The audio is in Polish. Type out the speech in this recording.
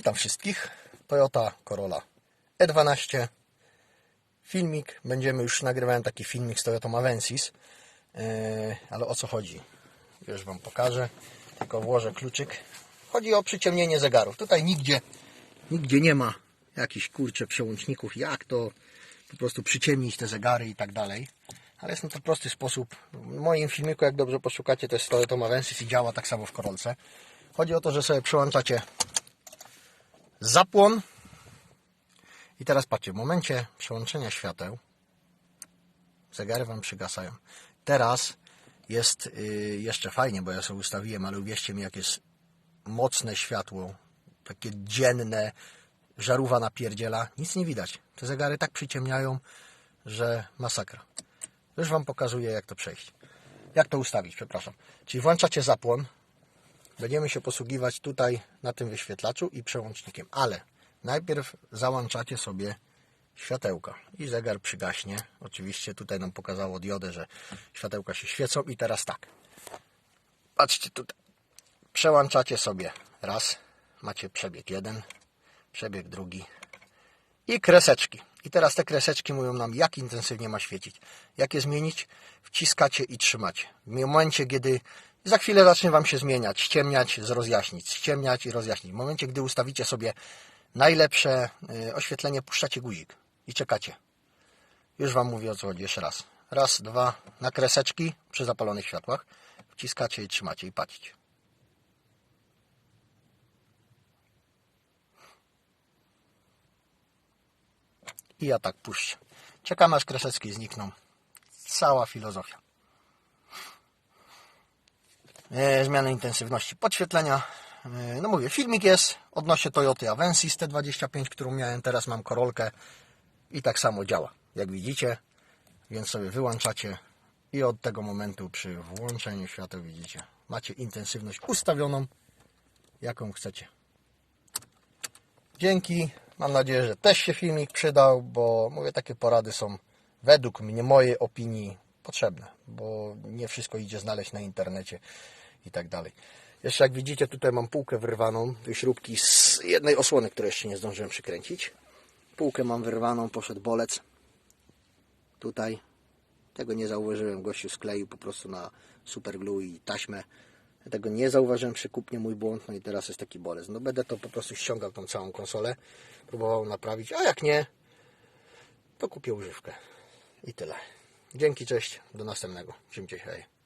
Witam wszystkich. Toyota Corolla E12. Filmik, będziemy już nagrywałem taki filmik z Toyota Avensis. Yy, ale o co chodzi? Już Wam pokażę. Tylko włożę kluczyk. Chodzi o przyciemnienie zegarów. Tutaj nigdzie, nigdzie nie ma jakichś kurcze przełączników. Jak to po prostu przyciemnić te zegary i tak dalej. Ale jest na to prosty sposób. W moim filmiku, jak dobrze poszukacie, to jest Toyota Avensis i działa tak samo w Corolce. Chodzi o to, że sobie przyłączacie zapłon. I teraz patrzcie, w momencie przełączenia świateł zegary Wam przygasają. Teraz jest y, jeszcze fajnie, bo ja sobie ustawiłem, ale uwierzcie mi, jak jest mocne światło, takie dzienne, żarówa napierdziela, nic nie widać. Te zegary tak przyciemniają, że masakra. Już Wam pokazuję, jak to przejść. Jak to ustawić, przepraszam. Czyli włączacie zapłon, będziemy się posługiwać tutaj na tym wyświetlaczu i przełącznikiem, ale najpierw załączacie sobie światełka i zegar przygaśnie. Oczywiście tutaj nam pokazało diodę, że światełka się świecą i teraz tak. Patrzcie tutaj. Przełączacie sobie raz, macie przebieg jeden, przebieg drugi i kreseczki. I teraz te kreseczki mówią nam, jak intensywnie ma świecić. Jak je zmienić? Wciskacie i trzymacie. W momencie, kiedy za chwilę zacznie Wam się zmieniać, ściemniać, rozjaśnić, ściemniać i rozjaśnić. W momencie, gdy ustawicie sobie najlepsze y, oświetlenie, puszczacie guzik i czekacie. Już Wam mówię o co chodzi. Jeszcze raz. Raz, dwa, na kreseczki przy zapalonych światłach. Wciskacie i trzymacie i patrzcie. I ja tak puszczę. Czekam aż kreseczki znikną. Cała filozofia. E, zmiany intensywności podświetlenia. E, no mówię, filmik jest odnośnie Toyoty Avensis T25, którą miałem, teraz mam Korolkę i tak samo działa, jak widzicie. Więc sobie wyłączacie i od tego momentu przy włączeniu świateł widzicie, macie intensywność ustawioną, jaką chcecie. Dzięki. Mam nadzieję, że też się filmik przydał, bo mówię, takie porady są według mnie, mojej opinii potrzebne, bo nie wszystko idzie znaleźć na internecie i tak dalej. Jeszcze jak widzicie, tutaj mam półkę wyrwaną, śrubki z jednej osłony, które jeszcze nie zdążyłem przykręcić. Półkę mam wyrwaną, poszedł bolec. Tutaj. Tego nie zauważyłem, gościu skleił po prostu na superglue i taśmę. Tego nie zauważyłem przy kupnie, mój błąd, no i teraz jest taki bolec. No będę to po prostu ściągał tą całą konsolę, próbował naprawić, a jak nie, to kupię używkę. I tyle. Dzięki, cześć, do następnego. Się, hej.